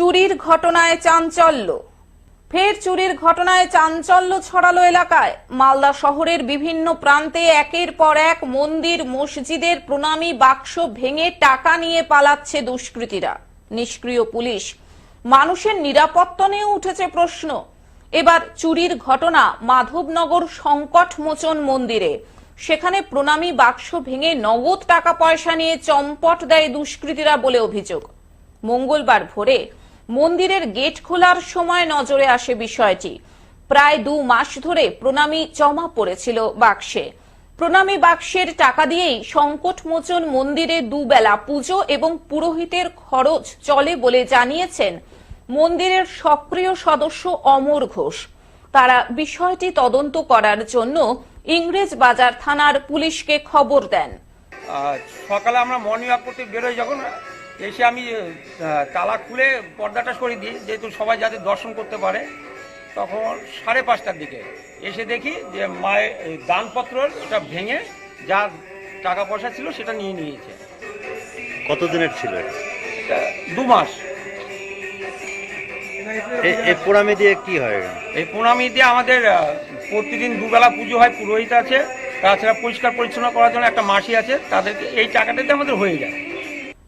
চুরির ঘটনায় চাঞ্চল্য। ফের চুরির ঘটনায় চাঞ্চল্য ছড়ালো এলাকায়। মালদা শহরের বিভিন্ন প্রান্তে একের পর এক মন্দির, মসজিদের প্রণামী বাক্স ভেঙে টাকা নিয়ে পালাচ্ছে দুষ্কৃতীরা। নিষ্ক্রিয় পুলিশ। মানুষের নিরাপত্তা নিয়ে উঠেছে প্রশ্ন। এবার চুরির ঘটনা মাধবনগর সংকট মোচন মন্দিরে। সেখানে প্রণামী বাক্স ভেঙে নগদ টাকা পয়সা নিয়ে চম্পট দেয় দুষ্কৃতীরা বলে অভিযোগ। মঙ্গলবার ভোরে মন্দিরের গেট খোলার সময় নজরে আসে বিষয়টি। প্রায় দু মাস ধরে প্রণামী জমা পড়েছিল বাক্সে। প্রণামী বাক্সের টাকা দিয়েই সংকটমোচন মন্দিরে দুবেলা পুজো এবং পুরোহিতের খরচ চলে বলে জানিয়েছেন মন্দিরের সক্রিয় সদস্য অমর ঘোষ। তারা বিষয়টি তদন্ত করার জন্য ইংরেজ বাজার থানার পুলিশকে খবর দেন। সকালে আমরা মর্নিং ওয়াক করতে বেরোই যখন। এসে আমি তালা খুলে পর্দাটা সরিয়ে দিই যেহেতু সবাই যাতে দর্শন করতে পারে তখন সাড়ে পাঁচটার দিকে এসে দেখি যে মায়ের এই দানপত্র ওটা ভেঙে যা টাকা পয়সা ছিল সেটা নিয়ে নিয়েছে। কতদিনের ছিল দু মাস। এ- এ পোড়ামি দিয়ে কি হয় এই প্রণামী দিয়ে আমাদের প্রতিদিন দুবেলা পুজো হয় পুরোহিত আছে তাছাড়া পরিষ্কার পরিচ্ছন্ন করার জন্য একটা মাসি আছে তাদেরকে এই টাকাটাতে আমাদের হয়ে যায়।